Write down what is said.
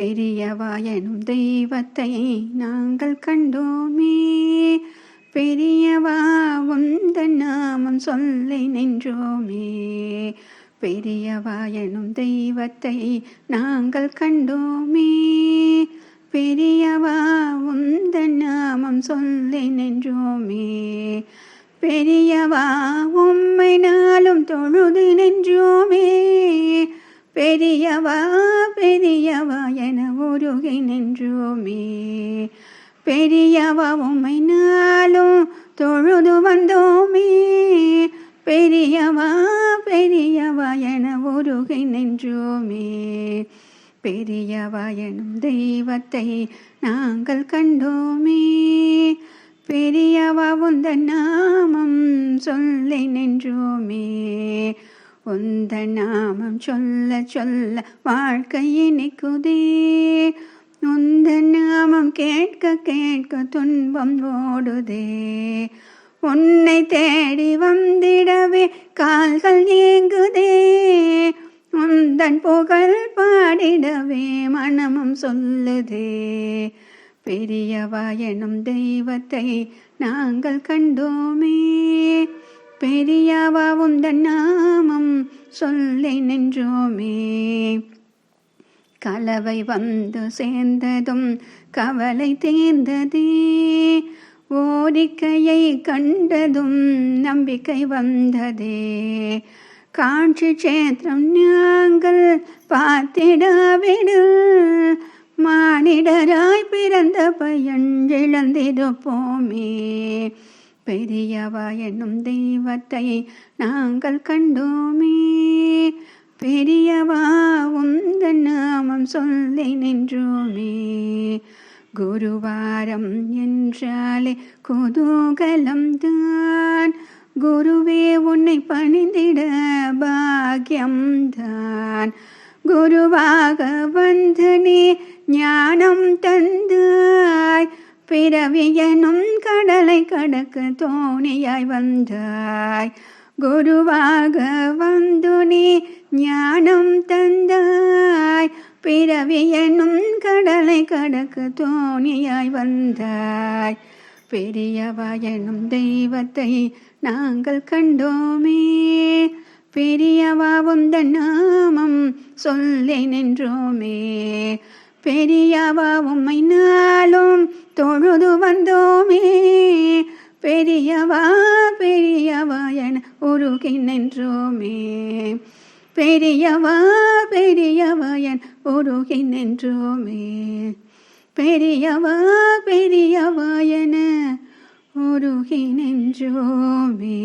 பெரியவா எனும் தெய்வத்தை நாங்கள் கண்டோமே. பெரியவா உந்த நாமம் சொல்லை நின்றோமே. பெரியவா எனும் தெய்வத்தை நாங்கள் கண்டோமே. பெரியவா உந்த நாமம் சொல்லை நின்றோமே. பெரியவா உம்மை நாளும் தொழுது நின்றோமே. பெரியவா பெரியவா என உருகி நின்றோமே பெரியவா உம்மை நாளும் தொழுது வந்தோமே. பெரியவா பெரியவா என உருகை நின்றோமே பெரியவா எனும் தெய்வத்தை நாங்கள் கண்டோமே. பெரியவா உந்த நாமம் சொல்லை நின்றோமே உந்த நாமம் சொல்ல சொல்ல வாழ்க்கை இனிக்குதே உந்த நாமம் கேட்க கேட்க துன்பம் ஓடுதே. உன்னை தேடி வந்திடவே கால்கள் ஏங்குதே. உந்தன் புகழ் பாடிடவே மனமும் சொல்லுதே. பெரியவா எனும் தெய்வத்தை நாங்கள் கண்டோமே. பெரியாவா உந்தன் நாமம் சொல்லை நின்றோமே. கலவை வந்து சேர்ந்ததும் கவலை தேர்ந்ததே. ஓரிக்கையை கண்டதும் நம்பிக்கை வந்ததே. காட்சி சேத்திரம் நாங்கள் பார்த்திடாவிடு மானிடராய் பிறந்த பயன் இழந்திருப்போமே பெரியவா என்னும் தெய்வத்தை நாங்கள் கண்டோமே. பெரியவா உந்த நாமம் சொல்லி நின்றோமே. குருவாரம் என்றாலே குதூகலம் தான். குருவே உன்னை பணிந்திட பாக்கியம்தான் குருவாக வந்து நீ ஞானம் தந்தாய். பிறவியனும் கடலை கடக்கு தோணியாய் வந்தாய். குருவாக வந்து நீ ஞானம் தந்தாய். பிறவியனும் கடலை கடக்கு தோணியாய் வந்தாய். பெரியவாயனும் தெய்வத்தை நாங்கள் கண்டோமே. பெரியவாவும் உந்த நாமம் சொல்லி நின்றோமே. பெரியவா உம்மை தொழுது வந்தோமே. பெரியவா பெரியவா என உருகி நின்றோமே பெரியவா பெரியவா என் உருகி நின்றோமே பெரியவா பெரியவா என உருகி நின்றோமே